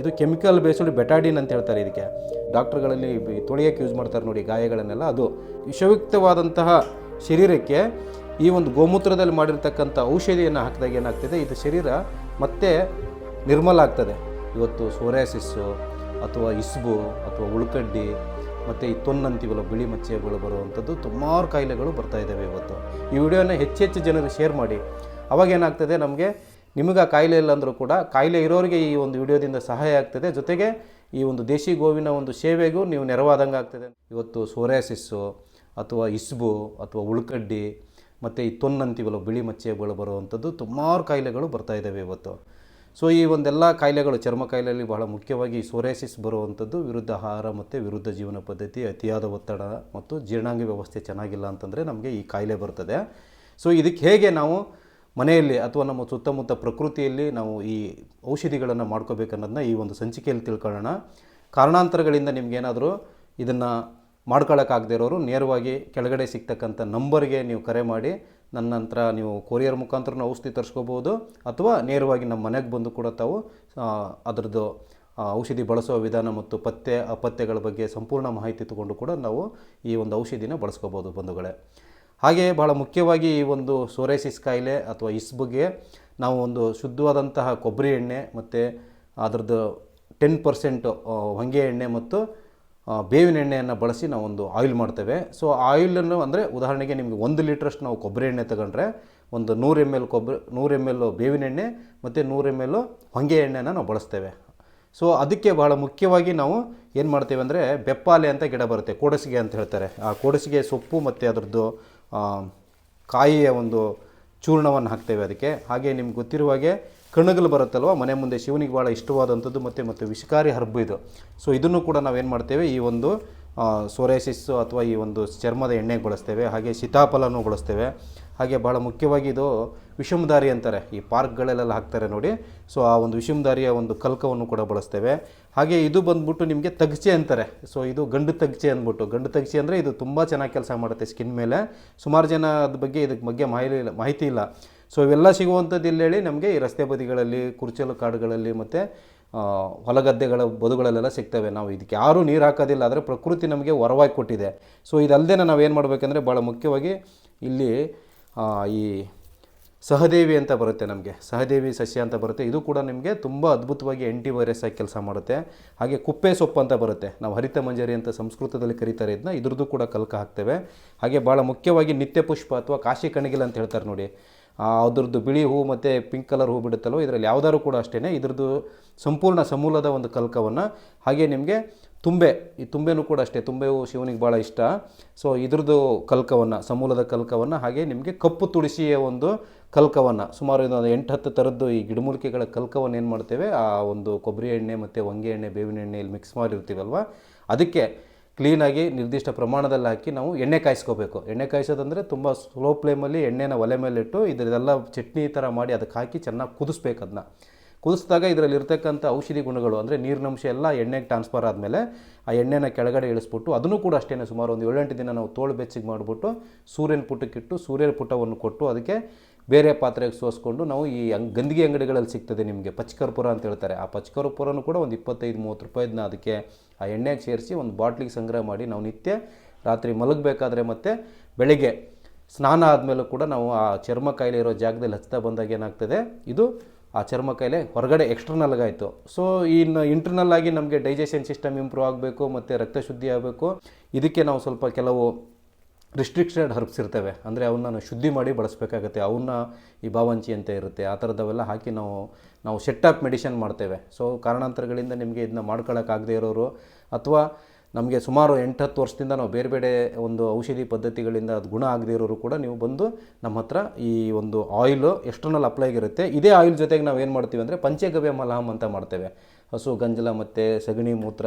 ಇದು chemical based ಬೆಟಾಡಿನ್ ಅಂತ ಹೇಳ್ತಾರೆ ಇದಕ್ಕೆ. ಡಾಕ್ಟರ್ಗಳಲ್ಲಿ ತೊಳೆಯೋಕ್ಕೆ ಯೂಸ್ ಮಾಡ್ತಾರೆ ನೋಡಿ ಗಾಯಗಳನ್ನೆಲ್ಲ. ಅದು ವಿಷಯುಕ್ತವಾದಂತಹ ಶರೀರಕ್ಕೆ ಈ ಒಂದು ಗೋಮೂತ್ರದಲ್ಲಿ ಮಾಡಿರ್ತಕ್ಕಂಥ ಔಷಧಿಯನ್ನು ಹಾಕಿದಾಗ ಏನಾಗ್ತದೆ? ಇದು ಶರೀರ ಮತ್ತೆ ನಿರ್ಮಲ ಆಗ್ತದೆ. ಇವತ್ತು ಸೋರ್ಯಾಸಿಸ್ಸು ಅಥವಾ ಇಸ್ಬು ಅಥವಾ ಉಳ್ಕಡ್ಡಿ ಮತ್ತು ಈ ತೊನ್ ಅಂತೀವಲ್ಲ ಬಿಳಿ ಮಚ್ಚೆಗಳು ಬರುವಂಥದ್ದು ಸುಮಾರು ಕಾಯಿಲೆಗಳು ಬರ್ತಾ ಇದ್ದಾವೆ ಇವತ್ತು. ಈ ವಿಡಿಯೋನ ಹೆಚ್ಚು ಹೆಚ್ಚು ಶೇರ್ ಮಾಡಿ. ಅವಾಗ ಏನಾಗ್ತದೆ ನಮಗೆ? ನಿಮಗೆ ಕಾಯಿಲೆ ಇಲ್ಲ ಅಂದರೂ ಕೂಡ ಕಾಯಿಲೆ ಇರೋರಿಗೆ ಈ ಒಂದು ವಿಡಿಯೋದಿಂದ ಸಹಾಯ ಆಗ್ತದೆ. ಜೊತೆಗೆ ಈ ಒಂದು ದೇಶಿ ಗೋವಿನ ಒಂದು ಸೇವೆಗೂ ನೀವು ನೆರವಾದಂಗೆ ಆಗ್ತದೆ. ಇವತ್ತು ಸೋರ್ಯಾಸಿಸ್ಸು ಅಥವಾ ಇಸ್ಬು ಅಥವಾ ಉಳ್ಕಡ್ಡಿ ಮತ್ತು ಈ ತೊನ್ ಅಂತೀವಲ್ಲ ಬಿಳಿ ಮಚ್ಚೆಗಳು ಬರುವಂಥದ್ದು ಸುಮಾರು ಕಾಯಿಲೆಗಳು ಬರ್ತಾ ಇದ್ದಾವೆ ಇವತ್ತು. ಸೊ ಈ ಒಂದೆಲ್ಲ ಕಾಯಿಲೆಗಳು ಚರ್ಮ ಕಾಯಿಲೆಯಲ್ಲಿ ಬಹಳ ಮುಖ್ಯವಾಗಿ ಸೋರಿಯಾಸಿಸ್ ಬರುವಂಥದ್ದು ವಿರುದ್ಧ ಆಹಾರ ಮತ್ತು ವಿರುದ್ಧ ಜೀವನ ಪದ್ಧತಿ, ಅತಿಯಾದ ಒತ್ತಡ ಮತ್ತು ಜೀರ್ಣಾಂಗ ವ್ಯವಸ್ಥೆ ಚೆನ್ನಾಗಿಲ್ಲ ಅಂತಂದರೆ ನಮಗೆ ಈ ಕಾಯಿಲೆ ಬರ್ತದೆ. ಸೊ ಇದಕ್ಕೆ ಹೇಗೆ ನಾವು ಮನೆಯಲ್ಲಿ ಅಥವಾ ನಮ್ಮ ಸುತ್ತಮುತ್ತ ಪ್ರಕೃತಿಯಲ್ಲಿ ನಾವು ಈ ಔಷಧಿಗಳನ್ನು ಮಾಡ್ಕೋಬೇಕನ್ನೋದನ್ನ ಈ ಒಂದು ಸಂಚಿಕೆಯಲ್ಲಿ ತಿಳ್ಕೊಳ್ಳೋಣ. ಕಾರಣಾಂತರಗಳಿಂದ ನಿಮಗೇನಾದರೂ ಇದನ್ನು ಮಾಡ್ಕೊಳ್ಳೋಕ್ಕಾಗದೇ ಇರೋರು ನೇರವಾಗಿ ಕೆಳಗಡೆ ಸಿಗ್ತಕ್ಕಂಥ ನಂಬರ್ಗೆ ನೀವು ಕರೆ ಮಾಡಿ, ನನ್ನ ನಂತರ ನೀವು ಕೊರಿಯರ್ ಮುಖಾಂತರ ಔಷಧಿ ತರಿಸ್ಕೋಬೋದು, ಅಥವಾ ನೇರವಾಗಿ ನಮ್ಮ ಮನೆಗೆ ಬಂದು ಕೂಡ ತಾವು ಅದರದ್ದು ಔಷಧಿ ಬಳಸುವ ವಿಧಾನ ಮತ್ತು ಪತ್ತೆ ಅಪತ್ಯಗಳ ಬಗ್ಗೆ ಸಂಪೂರ್ಣ ಮಾಹಿತಿ ತಗೊಂಡು ಕೂಡ ನಾವು ಈ ಒಂದು ಔಷಧಿನ ಬಳಸ್ಕೋಬೋದು ಬಂಧುಗಳೇ. ಹಾಗೆಯೇ ಭಾಳ ಮುಖ್ಯವಾಗಿ ಈ ಒಂದು ಸೋರೈಸಿಸ್ ಕಾಯಿಲೆ ಅಥವಾ ಇಸ್ಬುಗೆ ನಾವು ಒಂದು ಶುದ್ಧವಾದಂತಹ ಕೊಬ್ಬರಿ ಎಣ್ಣೆ ಮತ್ತು ಅದರದ್ದು ಟೆನ್ ಪರ್ಸೆಂಟ್ ಹೊಂಗೆ ಎಣ್ಣೆ ಮತ್ತು ಬೇವಿನ ಎಣ್ಣೆಯನ್ನು ಬಳಸಿ ನಾವು ಒಂದು ಆಯಿಲ್ ಮಾಡ್ತೇವೆ. ಸೊ ಆಯಿಲನ್ನು ಅಂದರೆ ಉದಾಹರಣೆಗೆ ನಿಮಗೆ ಒಂದು ಲೀಟ್ರಷ್ಟು ನಾವು ಕೊಬ್ಬರಿ ಎಣ್ಣೆ ತಗೊಂಡ್ರೆ ಒಂದು ನೂರು ಎಂ ಎಲ್ ಕೊಬ್ಬರಿ, ನೂರು ಎಂ ಎಲ್ ಬೇವಿನ ಎಣ್ಣೆ ಮತ್ತು ನೂರು ಎಂ ಎಲ್ ಹೊಂಗೆ ಎಣ್ಣೆನ ನಾವು ಬಳಸ್ತೇವೆ. ಸೊ, ಅದಕ್ಕೆ ಬಹಳ ಮುಖ್ಯವಾಗಿ ನಾವು ಏನು ಮಾಡ್ತೇವೆ ಅಂದರೆ ಬೆಪ್ಪಾಲೆ ಅಂತ ಗಿಡ ಬರುತ್ತೆ, ಕೋಡಸಿಗೆ ಅಂತ ಹೇಳ್ತಾರೆ. ಆ ಕೋಡಸಿಗೆ ಸೊಪ್ಪು ಮತ್ತು ಅದರದ್ದು ಕಾಯಿಯ ಒಂದು ಚೂರ್ಣವನ್ನು ಹಾಕ್ತೇವೆ ಅದಕ್ಕೆ. ಹಾಗೆ ನಿಮ್ಗೆ ಗೊತ್ತಿರುವ ಹಾಗೆ ಕಣಗಲು ಬರುತ್ತಲ್ವ? ಮನೆ ಮುಂದೆ ಶಿವನಿಗೆ ಭಾಳ ಇಷ್ಟವಾದಂಥದ್ದು ಮತ್ತು ಮತ್ತು ವಿಷಕಾರಿ ಹರ್ಬು ಇದು. ಸೊ ಇದನ್ನು ಕೂಡ ನಾವೇನು ಮಾಡ್ತೇವೆ? ಈ ಒಂದು ಸೋರೇಸಿಸ್ಸು ಅಥವಾ ಈ ಒಂದು ಚರ್ಮದ ಎಣ್ಣೆಗೆ ಬಳಸ್ತೇವೆ. ಹಾಗೆ ಸೀತಾಫಲನೂ ಬಳಸ್ತೇವೆ. ಹಾಗೆ ಭಾಳ ಮುಖ್ಯವಾಗಿ ಇದು ವಿಷಮದಾರಿ ಅಂತಾರೆ. ಈ ಪಾರ್ಕ್ಗಳಲ್ಲೆಲ್ಲ ಹಾಕ್ತಾರೆ ನೋಡಿ. ಸೊ ಆ ಒಂದು ವಿಷಮದಾರಿಯ ಒಂದು ಕಲ್ಕವನ್ನು ಕೂಡ ಬಳಸ್ತೇವೆ. ಹಾಗೆ ಇದು ಬಂದ್ಬಿಟ್ಟು ನಿಮಗೆ ತಗಚೆ ಅಂತಾರೆ. ಸೊ ಇದು ಗಂಡು ತಗಚೆ ಅಂದ್ಬಿಟ್ಟು. ಗಂಡು ತಗಚೆ ಅಂದರೆ ಇದು ತುಂಬ ಚೆನ್ನಾಗಿ ಕೆಲಸ ಮಾಡುತ್ತೆ ಸ್ಕಿನ್ ಮೇಲೆ. ಸುಮಾರು ಜನ ಅದ್ರ ಬಗ್ಗೆ ಇದಕ್ಕೆ ಬಗ್ಗೆ ಮಾಹಿತಿ ಇಲ್ಲ ಮಾಹಿತಿ ಇಲ್ಲ. ಸೊ ಇವೆಲ್ಲ ಸಿಗುವಂಥದ್ದು ಇಲ್ಲಿ ಹೇಳಿ ನಮಗೆ ಈ ರಸ್ತೆ ಬದಿಗಳಲ್ಲಿ, ಕುರ್ಚಲು ಕಾಡುಗಳಲ್ಲಿ ಮತ್ತು ಹೊಲಗದ್ದೆಗಳ ಬದುಗಳಲ್ಲೆಲ್ಲ ಸಿಗ್ತವೆ. ನಾವು ಇದಕ್ಕೆ ಯಾರೂ ನೀರು ಹಾಕೋದಿಲ್ಲ, ಆದರೆ ಪ್ರಕೃತಿ ನಮಗೆ ವರವಾಗಿ ಕೊಟ್ಟಿದೆ. ಸೊ ಇದಲ್ಲದೆ ನಾವೇನು ಮಾಡಬೇಕಂದ್ರೆ ಭಾಳ ಮುಖ್ಯವಾಗಿ ಇಲ್ಲಿ ಈ ಸಹದೇವಿ ಅಂತ ಬರುತ್ತೆ ನಮಗೆ. ಸಹದೇವಿ ಸಸ್ಯ ಅಂತ ಬರುತ್ತೆ. ಇದು ಕೂಡ ನಿಮಗೆ ತುಂಬ ಅದ್ಭುತವಾಗಿ ಆ್ಯಂಟಿ ವೈರಸ್ ಆಗಿ ಕೆಲಸ ಮಾಡುತ್ತೆ. ಹಾಗೆ ಕುಪ್ಪೆ ಸೊಪ್ಪು ಅಂತ ಬರುತ್ತೆ. ನಾವು ಹರಿತ ಮಂಜರಿ ಅಂತ ಸಂಸ್ಕೃತದಲ್ಲಿ ಕರೀತಾರೆ ಇದನ್ನ ಇದ್ರದ್ದು ಕೂಡ ಕಲ್ಕ ಹಾಕ್ತೇವೆ. ಹಾಗೆ ಭಾಳ ಮುಖ್ಯವಾಗಿ ನಿತ್ಯ ಪುಷ್ಪ ಅಥವಾ ಕಾಶಿ ಕಣಗಿಲ ಅಂತ ಹೇಳ್ತಾರೆ ನೋಡಿ. ಅದ್ರದ್ದು ಬಿಳಿ ಹೂ ಮತ್ತು ಪಿಂಕ್ ಕಲರ್ ಹೂ ಬಿಡುತ್ತಲ್ವ? ಇದರಲ್ಲಿ ಯಾವ್ದಾದ್ರು ಕೂಡ ಅಷ್ಟೇ ಇದ್ರದ್ದು ಸಂಪೂರ್ಣ ಸಮೂಲದ ಒಂದು ಕಲ್ಕವನ್ನು. ಹಾಗೆ ನಿಮಗೆ ತುಂಬೆ, ಈ ತುಂಬೆನೂ ಕೂಡ ಅಷ್ಟೇ ತುಂಬೆ ಹೂ ಶಿವನಿಗೆ ಭಾಳ ಇಷ್ಟ. ಸೊ ಇದ್ರದ್ದು ಕಲ್ಕವನ್ನು, ಸಮೂಲದ ಕಲ್ಕವನ್ನು, ಹಾಗೆ ನಿಮಗೆ ಕಪ್ಪು ತುಳಸಿಯ ಒಂದು ಕಲ್ಕವನ್ನು, ಸುಮಾರು ಇದೊಂದು ಎಂಟು ಹತ್ತು ಥರದ್ದು ಈ ಗಿಡಮೂಲಿಕೆಗಳ ಕಲ್ಕವನ್ನು ಏನು ಮಾಡ್ತೇವೆ, ಆ ಒಂದು ಕೊಬ್ಬರಿ ಎಣ್ಣೆ ಮತ್ತು ಹೊಂಗೆ ಎಣ್ಣೆ, ಬೇವಿನ ಎಣ್ಣೆಯಲ್ಲಿ ಮಿಕ್ಸ್ ಮಾಡಿರ್ತೀವಲ್ವ? ಅದಕ್ಕೆ ಕ್ಲೀನಾಗಿ ನಿರ್ದಿಷ್ಟ ಪ್ರಮಾಣದಲ್ಲಿ ಹಾಕಿ ನಾವು ಎಣ್ಣೆ ಕಾಯಿಸ್ಕೋಬೇಕು. ಎಣ್ಣೆ ಕಾಯಿಸೋದಂದರೆ ತುಂಬ ಸ್ಲೋ ಫ್ಲೇಮಲ್ಲಿ ಎಣ್ಣೆನ ಒಲೆ ಮೇಲೆ ಇಟ್ಟು ಇದರದೆಲ್ಲ ಚಟ್ನಿ ಥರ ಮಾಡಿ ಅದಕ್ಕೆ ಹಾಕಿ ಚೆನ್ನಾಗಿ ಕುದಿಸ್ಬೇಕು ಅದನ್ನ. ಕುದಿಸಿದಾಗ ಇದರಲ್ಲಿ ಇರತಕ್ಕಂಥ ಔಷಧಿ ಗುಣಗಳು ಅಂದರೆ ನೀರಿನಂಶ ಎಲ್ಲ ಎಣ್ಣೆಗೆ ಟ್ರಾನ್ಸ್ಫರ್ ಆದಮೇಲೆ ಆ ಎಣ್ಣೆನ ಕೆಳಗಡೆ ಇಳಿಸ್ಬಿಟ್ಟು ಅದನ್ನು ಕೂಡ ಅಷ್ಟೇ ಸುಮಾರು ಒಂದು ಏಳೆಂಟು ದಿನ ನಾವು ತೋಳು ಬೆಚ್ಚಿಗೆ ಮಾಡಿಬಿಟ್ಟು ಸೂರ್ಯನ ಪುಟಕ್ಕಿಟ್ಟು ಸೂರ್ಯನ ಪುಟವನ್ನು ಕೊಟ್ಟು ಅದಕ್ಕೆ ಬೇರೆ ಪಾತ್ರೆಗೆ ಸೋಸ್ಕೊಂಡು ನಾವು ಈ ಗಂದಿಗೆ ಅಂಗಡಿಗಳಲ್ಲಿ ಸಿಗ್ತದೆ ನಿಮಗೆ ಪಚ್ಕರ್ಪುರ ಅಂತ ಹೇಳ್ತಾರೆ. ಆ ಪಚ್ಕರ್ಪುರನೂ ಕೂಡ ಒಂದು ಇಪ್ಪತ್ತೈದು, ಮೂವತ್ತು ರೂಪಾಯಿದನ್ನ ಅದಕ್ಕೆ ಆ ಎಣ್ಣೆಗೆ ಸೇರಿಸಿ ಒಂದು ಬಾಟ್ಲಿಗೆ ಸಂಗ್ರಹ ಮಾಡಿ ನಾವು ನಿತ್ಯ ರಾತ್ರಿ ಮಲಗಬೇಕಾದ್ರೆ ಮತ್ತು ಬೆಳಗ್ಗೆ ಸ್ನಾನ ಆದಮೇಲೂ ಕೂಡ ನಾವು ಆ ಚರ್ಮ ಕಾಯಿಲೆ ಇರೋ ಜಾಗದಲ್ಲಿ ಹಚ್ತಾ ಬಂದಾಗ ಏನಾಗ್ತದೆ? ಇದು ಆ ಚರ್ಮ ಕಾಯಿಲೆ ಹೊರಗಡೆ ಎಕ್ಸ್ಟರ್ನಲ್ ಆಯಿತು ಸೊ ಇನ್ನು ಇಂಟರ್ನಲ್ ಆಗಿ ನಮಗೆ ಡೈಜೆಷನ್ ಸಿಸ್ಟಮ್ ಇಂಪ್ರೂವ್ ಆಗಬೇಕು, ಮತ್ತು ರಕ್ತ ಶುದ್ಧಿ ಆಗಬೇಕು. ಇದಕ್ಕೆ ನಾವು ಸ್ವಲ್ಪ ಕೆಲವು ರಿಸ್ಟ್ರಿಕ್ಟೆಡ್ ಹರ್ಬ್ಸ್ ಇರ್ತವೆ. ಅಂದರೆ ಅವನ್ನ ಶುದ್ಧಿ ಮಾಡಿ ಬಳಸಬೇಕಾಗತ್ತೆ. ಅವನ್ನ ಈ ಬಾವಂಚಿ ಅಂತ ಇರುತ್ತೆ. ಆ ಥರದವೆಲ್ಲ ಹಾಕಿ ನಾವು ನಾವು ಸೆಟ್ ಅಪ್ ಮೆಡಿಷನ್ ಮಾಡ್ತೇವೆ. ಸೊ ಕಾರಣಾಂತರಗಳಿಂದ ನಿಮಗೆ ಇದನ್ನ ಮಾಡ್ಕೊಳ್ಳೋಕ್ಕಾಗದೇ ಇರೋರು, ಅಥವಾ ನಮಗೆ ಸುಮಾರು ಎಂಟು ಹತ್ತು ವರ್ಷದಿಂದ ನಾವು ಬೇರೆ ಬೇರೆ ಒಂದು ಔಷಧಿ ಪದ್ಧತಿಗಳಿಂದ ಅದು ಗುಣ ಆಗದೇ ಇರೋರು ಕೂಡ ನೀವು ಬಂದು ನಮ್ಮ ಹತ್ರ ಈ ಒಂದು ಆಯಿಲು ಎಕ್ಸ್ಟರ್ನಲ್ ಅಪ್ಲೈಗಿರುತ್ತೆ ಇದೇ ಆಯಿಲ್ ಜೊತೆಗೆ ನಾವು ಏನು ಮಾಡ್ತೀವಿ ಅಂದರೆ ಪಂಚಗವ್ಯ ಮಲಹಂ ಅಂತ ಮಾಡ್ತೇವೆ. ಹಸು, ಗಂಜಲ ಮತ್ತು ಸಗಣಿ, ಮೂತ್ರ,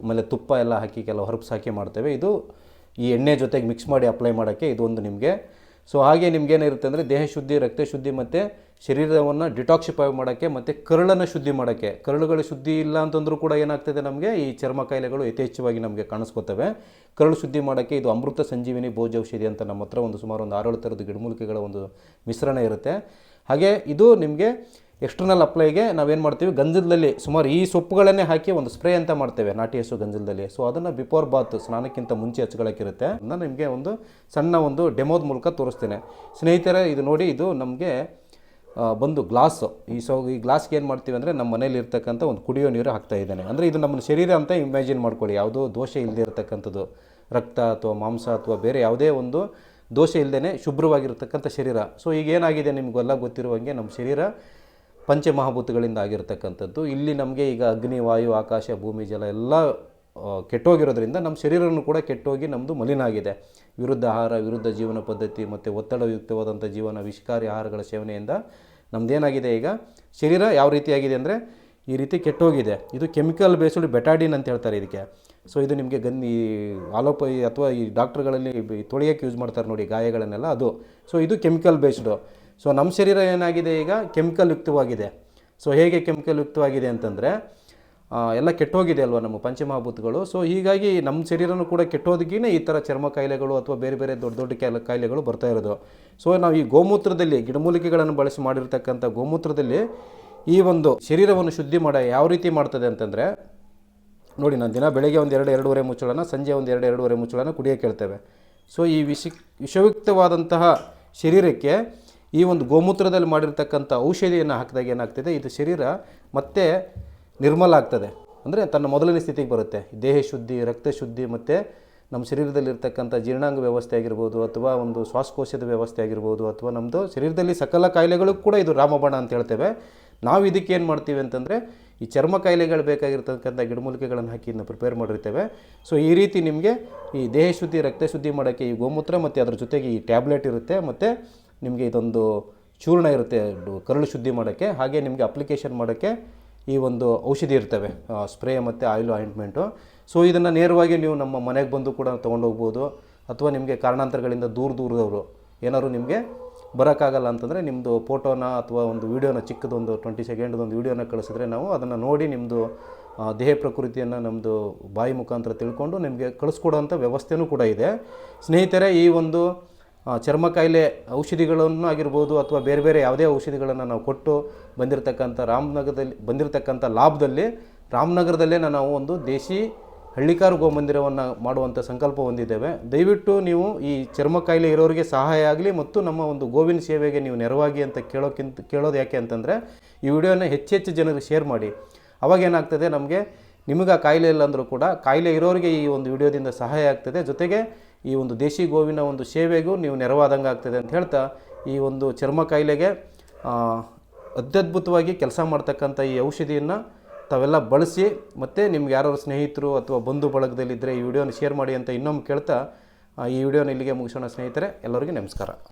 ಆಮೇಲೆ ತುಪ್ಪ ಎಲ್ಲ ಹಾಕಿ ಕೆಲವು ಹರ್ಬ್ಸ್ ಹಾಕಿ ಮಾಡ್ತೇವೆ. ಇದು ಈ ಎಣ್ಣೆ ಜೊತೆಗೆ ಮಿಕ್ಸ್ ಮಾಡಿ ಅಪ್ಲೈ ಮಾಡೋಕ್ಕೆ ಇದೊಂದು ನಿಮಗೆ ಸೊ ಹಾಗೆ ನಿಮ್ಗೇನಿರುತ್ತೆ ಅಂದರೆ ದೇಹ ಶುದ್ಧಿ, ರಕ್ತ ಶುದ್ಧಿ ಮತ್ತು ಶರೀರವನ್ನು ಡಿಟಾಕ್ಸಿಫೈ ಮಾಡೋಕ್ಕೆ ಮತ್ತು ಕರುಳನ್ನು ಶುದ್ಧಿ ಮಾಡೋಕ್ಕೆ. ಕರುಳುಗಳು ಶುದ್ಧಿ ಇಲ್ಲ ಅಂತಂದರೂ ಕೂಡ ಏನಾಗ್ತದೆ ನಮಗೆ? ಈ ಚರ್ಮ ಕಾಯಿಲೆಗಳು ಯಥೇಚ್ಛವಾಗಿ ನಮಗೆ ಕಾಣಿಸ್ಕೋತವೆ. ಕರುಳು ಶುದ್ಧಿ ಮಾಡೋಕ್ಕೆ ಇದು ಅಮೃತ ಸಂಜೀವಿನಿ ಭೋಜೌಷಧಿ ಅಂತ ನಮ್ಮ ಹತ್ರ ಒಂದು ಸುಮಾರು ಒಂದು ಆರೇಳು ಥರದ ಗಿಡಮೂಲಿಕೆಗಳ ಒಂದು ಮಿಶ್ರಣ ಇರುತ್ತೆ. ಹಾಗೆ ಇದು ನಿಮಗೆ ಎಕ್ಸ್ಟರ್ನಲ್ ಅಪ್ಲೈಗೆ ನಾವೇನು ಮಾಡ್ತೀವಿ? ಗಂಜಲದಲ್ಲಿ ಸುಮಾರು ಈ ಸೊಪ್ಪುಗಳನ್ನೇ ಹಾಕಿ ಒಂದು ಸ್ಪ್ರೇ ಅಂತ ಮಾಡ್ತೇವೆ. ನಾಟಿ ಹಸು ಗಂಜಲದಲ್ಲಿ. ಸೊ ಅದನ್ನು ಬಿಫೋರ್ ಬಾತ್ ಸ್ನಾನಕ್ಕಿಂತ ಮುಂಚೆ ಹಚ್ಕೊಳ್ಳೋಕ್ಕಿರುತ್ತೆ ನಾನು ನಿಮಗೆ ಒಂದು ಸಣ್ಣ ಒಂದು ಡೆಮೋದ ಮೂಲಕ ತೋರಿಸ್ತೇನೆ. ಸ್ನೇಹಿತರೆ, ಇದು ನೋಡಿ, ಇದು ನಮಗೆ ಬಂದು ಗ್ಲಾಸ್ ಈ ಸೊ, ಈ ಗ್ಲಾಸ್ಗೆ ಏನು ಮಾಡ್ತೀವಿ ಅಂದರೆ ನಮ್ಮ ಮನೇಲಿ ಇರ್ತಕ್ಕಂಥ ಒಂದು ಕುಡಿಯೋ ನೀರು ಹಾಕ್ತಾ ಇದ್ದಾನೆ. ಅಂದರೆ ಇದು ನಮ್ಮ ಶರೀರ ಅಂತ ಇಮ್ಯಾಜಿನ್ ಮಾಡ್ಕೊಳ್ಳಿ. ಯಾವುದೋ ದೋಷ ಇಲ್ಲದೆ ಇರತಕ್ಕಂಥದ್ದು. ರಕ್ತ ಅಥವಾ ಮಾಂಸ ಅಥವಾ ಬೇರೆ ಯಾವುದೇ ಒಂದು ದೋಷ ಇಲ್ಲದೇ ಶುಭ್ರವಾಗಿರ್ತಕ್ಕಂಥ ಶರೀರ. ಸೊ ಈಗ ಏನಾಗಿದೆ ನಿಮಗೆಲ್ಲ ಗೊತ್ತಿರುವಂಗೆ ನಮ್ಮ ಶರೀರ ಪಂಚಮಹಾಭೂತಗಳಿಂದ ಆಗಿರತಕ್ಕಂಥದ್ದು ಇಲ್ಲಿ ನಮಗೆ ಈಗ ಅಗ್ನಿ, ವಾಯು, ಆಕಾಶ, ಭೂಮಿ, ಜಲ ಎಲ್ಲ ಕೆಟ್ಟೋಗಿರೋದ್ರಿಂದ ನಮ್ಮ ಶರೀರನೂ ಕೂಡ ಕೆಟ್ಟೋಗಿ ನಮ್ಮದು ಮಲಿನ ಆಗಿದೆ ವಿರುದ್ಧ ಆಹಾರ, ವಿರುದ್ಧ ಜೀವನ ಪದ್ಧತಿ ಮತ್ತು ಒತ್ತಡಯುಕ್ತವಾದಂಥ ಜೀವನ, ವಿಷಕಾರಿ ಆಹಾರಗಳ ಸೇವನೆಯಿಂದ ನಮ್ಮದೇನಾಗಿದೆ ಈಗ? ಶರೀರ ಯಾವ ರೀತಿಯಾಗಿದೆ ಅಂದರೆ ಈ ರೀತಿ ಕೆಟ್ಟೋಗಿದೆ. ಇದು ಕೆಮಿಕಲ್ ಬೇಸ್ಡ್ ಬೆಟಾಡಿನ್ ಅಂತ ಹೇಳ್ತಾರೆ ಇದಕ್ಕೆ. ಸೊ, ಇದು ನಿಮಗೆ ಗನ್, ಈ ಆಲೋಪೈ ಅಥವಾ ಈ ಡಾಕ್ಟ್ರುಗಳಲ್ಲಿ ತೊಳೆಯೋಕ್ಕೆ ಯೂಸ್ ಮಾಡ್ತಾರೆ ನೋಡಿ ಗಾಯಗಳನ್ನೆಲ್ಲ ಅದು. ಸೊ, ಇದು ಕೆಮಿಕಲ್ ಬೇಸ್ಡು. ಸೊ ನಮ್ಮ ಶರೀರ ಏನಾಗಿದೆ ಈಗ? ಕೆಮಿಕಲ್ ಯುಕ್ತವಾಗಿದೆ. ಸೊ ಹೇಗೆ ಕೆಮಿಕಲ್ ಯುಕ್ತವಾಗಿದೆ ಅಂತಂದರೆ ಎಲ್ಲ ಕೆಟ್ಟೋಗಿದೆ ಅಲ್ವಾ ನಮ್ಮ ಪಂಚಮಹಾಭೂತಗಳು? ಸೊ ಹೀಗಾಗಿ ನಮ್ಮ ಶರೀರನೂ ಕೂಡ ಕೆಟ್ಟೋದಕ್ಕಿನೇ ಈ ಥರ ಚರ್ಮ ಕಾಯಿಲೆಗಳು ಅಥವಾ ಬೇರೆ ಬೇರೆ ದೊಡ್ಡ ದೊಡ್ಡ ಕಾಯಿಲೆ, ಕಾಯಿಲೆಗಳು ಬರ್ತಾ ಇರೋದು. ಸೊ ನಾವು ಈ ಗೋಮೂತ್ರದಲ್ಲಿ ಗಿಡಮೂಲಿಕೆಗಳನ್ನು ಬಳಸಿ ಮಾಡಿರ್ತಕ್ಕಂಥ ಗೋಮೂತ್ರದಲ್ಲಿ ಈ ಒಂದು ಶರೀರವನ್ನು ಶುದ್ಧಿ ಮಾಡ ಯಾವ ರೀತಿ ಮಾಡ್ತದೆ ಅಂತಂದರೆ, ನೋಡಿ ನಾನು ದಿನ ಬೆಳಗ್ಗೆ ಒಂದು ಎರಡು, ಎರಡೂವರೆ ಮುಚ್ಚಳನ, ಸಂಜೆ ಒಂದು ಎರಡು, ಎರಡೂವರೆ ಮುಚ್ಚಳನ ಕುಡಿಯೋಕೆ ಹೇಳ್ತೇವೆ. ಸೊ ಈ ವಿಷ ವಿಷಯುಕ್ತವಾದಂತಹ ಶರೀರಕ್ಕೆ ಈ ಒಂದು ಗೋಮೂತ್ರದಲ್ಲಿ ಮಾಡಿರ್ತಕ್ಕಂಥ ಔಷಧಿಯನ್ನು ಹಾಕಿದಾಗ ಏನಾಗ್ತದೆ? ಇದು ಶರೀರ ಮತ್ತೆ ನಿರ್ಮಲ ಆಗ್ತದೆ. ಅಂದರೆ ತನ್ನ ಮೊದಲನೇ ಸ್ಥಿತಿಗೆ ಬರುತ್ತೆ. ದೇಹ ಶುದ್ಧಿ, ರಕ್ತ ಶುದ್ಧಿ ಮತ್ತು ನಮ್ಮ ಶರೀರದಲ್ಲಿರ್ತಕ್ಕಂಥ ಜೀರ್ಣಾಂಗ ವ್ಯವಸ್ಥೆ ಆಗಿರ್ಬೋದು ಅಥವಾ ಒಂದು ಶ್ವಾಸಕೋಶದ ವ್ಯವಸ್ಥೆ ಆಗಿರ್ಬೋದು ಅಥವಾ ನಮ್ಮದು ಶರೀರದಲ್ಲಿ ಸಕಲ ಕಾಯಿಲೆಗಳು ಕೂಡ ಇದು ರಾಮಬಾಣ ಅಂತ ಹೇಳ್ತೇವೆ. ನಾವು ಇದಕ್ಕೆ ಏನು ಮಾಡ್ತೀವಿ ಅಂತಂದರೆ ಈ ಚರ್ಮ ಕಾಯಿಲೆಗಳು ಬೇಕಾಗಿರ್ತಕ್ಕಂಥ ಗಿಡಮೂಲಿಕೆಗಳನ್ನು ಹಾಕಿ ಇದನ್ನು ಪ್ರಿಪೇರ್ ಮಾಡಿರ್ತೇವೆ. ಸೊ ಈ ರೀತಿ ನಿಮಗೆ ಈ ದೇಹ ಶುದ್ಧಿ, ರಕ್ತ ಶುದ್ಧಿ ಮಾಡೋಕ್ಕೆ ಈ ಗೋಮೂತ್ರ ಮತ್ತು ಅದ್ರ ಜೊತೆಗೆ ಈ ಟ್ಯಾಬ್ಲೆಟ್ ಇರುತ್ತೆ. ಮತ್ತು ನಿಮಗೆ ಇದೊಂದು ಚೂರ್ಣ ಇರುತ್ತೆ ಕರಳು ಶುದ್ಧಿ ಮಾಡೋಕ್ಕೆ. ಹಾಗೆ ನಿಮಗೆ ಅಪ್ಲಿಕೇಶನ್ ಮಾಡೋಕ್ಕೆ ಈ ಒಂದು ಔಷಧಿ ಇರ್ತವೆ ಸ್ಪ್ರೇ ಮತ್ತು ಆಯಿಲ್ ಆಯಿಂಟ್ಮೆಂಟು ಸೊ ಇದನ್ನು ನೇರವಾಗಿ ನೀವು ನಮ್ಮ ಮನೆಗೆ ಬಂದು ಕೂಡ ತೊಗೊಂಡೋಗ್ಬೋದು ಅಥವಾ ನಿಮಗೆ ಕಾರಣಾಂತರಗಳಿಂದ ದೂರ ದೂರದವರು ಏನಾದ್ರು ನಿಮಗೆ ಬರೋಕ್ಕಾಗಲ್ಲ ಅಂತಂದರೆ ನಿಮ್ಮದು ಫೋಟೋನ ಅಥವಾ ಒಂದು ವೀಡಿಯೋನ ಚಿಕ್ಕದೊಂದು ಟ್ವೆಂಟಿ ಸೆಕೆಂಡ್ದು ಒಂದು ವೀಡಿಯೋನ ಕಳಿಸಿದ್ರೆ ನಾವು ಅದನ್ನು ನೋಡಿ ನಿಮ್ಮದು ದೇಹ ಪ್ರಕೃತಿಯನ್ನು ನಮ್ಮದು ಬಾಯಿ ಮುಖಾಂತರ ತಿಳ್ಕೊಂಡು ನಿಮಗೆ ಕಳಿಸ್ಕೊಡೋಂಥ ವ್ಯವಸ್ಥೆನೂ ಕೂಡ ಇದೆ. ಸ್ನೇಹಿತರೆ, ಈ ಒಂದು ಚರ್ಮ ಕಾಯಿಲೆ ಔಷಧಿಗಳನ್ನು ಆಗಿರ್ಬೋದು ಅಥವಾ ಬೇರೆ ಬೇರೆ ಯಾವುದೇ ಔಷಧಿಗಳನ್ನು ನಾವು ಕೊಟ್ಟು ಬಂದಿರತಕ್ಕಂಥ ರಾಮನಗರದಲ್ಲಿ, ಬಂದಿರತಕ್ಕಂಥ ಲಾಭದಲ್ಲಿ, ರಾಮನಗರದಲ್ಲೇ ನಾವು ಒಂದು ದೇಶಿ ಹಳ್ಳಿಕಾರು ಗೋಮಂದಿರವನ್ನು ಮಾಡುವಂಥ ಸಂಕಲ್ಪ ಹೊಂದಿದ್ದೇವೆ. ದಯವಿಟ್ಟು ನೀವು ಈ ಚರ್ಮ ಕಾಯಿಲೆ ಇರೋರಿಗೆ ಸಹಾಯ ಆಗಲಿ ಮತ್ತು ನಮ್ಮ ಒಂದು ಗೋವಿನ ಸೇವೆಗೆ ನೀವು ನೆರವಾಗಿ ಅಂತ ಕೇಳೋಕ್ಕಿಂತ, ಕೇಳೋದು ಯಾಕೆ ಅಂತಂದರೆ, ಈ ವಿಡಿಯೋನ ಹೆಚ್ಚು ಹೆಚ್ಚು ಜನರಿಗೆ ಶೇರ್ ಮಾಡಿ. ಅವಾಗ ಏನಾಗ್ತದೆ ನಮಗೆ, ನಿಮಗೆ ಆ ಕಾಯಿಲೆ ಇಲ್ಲ ಅಂದರೂ ಕೂಡ, ಕಾಯಿಲೆ ಇರೋರಿಗೆ ಈ ಒಂದು ವಿಡಿಯೋದಿಂದ ಸಹಾಯ ಆಗ್ತದೆ. ಜೊತೆಗೆ ಈ ಒಂದು ದೇಶಿ ಗೋವಿನ ಒಂದು ಸೇವೆಗೂ ನೀವು ನೆರವಾದಂಗೆ ಆಗ್ತದೆ ಅಂತ ಹೇಳ್ತಾ ಈ ಒಂದು ಚರ್ಮ ಕಾಯಿಲೆಗೆ ಅತ್ಯದ್ಭುತವಾಗಿ ಕೆಲಸ ಮಾಡ್ತಕ್ಕಂಥ ಈ ಔಷಧಿಯನ್ನು ತಾವೆಲ್ಲ ಬಳಸಿ ಮತ್ತು ನಿಮ್ಗೆ ಯಾರು ಸ್ನೇಹಿತರು ಅಥವಾ ಬಂಧು ಬಳಗದಲ್ಲಿದ್ದರೆ ಈ ವಿಡಿಯೋನ ಶೇರ್ ಮಾಡಿ ಅಂತ ಇನ್ನೊಮ್ಮೆ ಕೇಳ್ತಾ ಈ ವಿಡಿಯೋನ ಇಲ್ಲಿಗೆ ಮುಗಿಸೋಣ ಸ್ನೇಹಿತರೆ, ಎಲ್ಲರಿಗೂ ನಮಸ್ಕಾರ.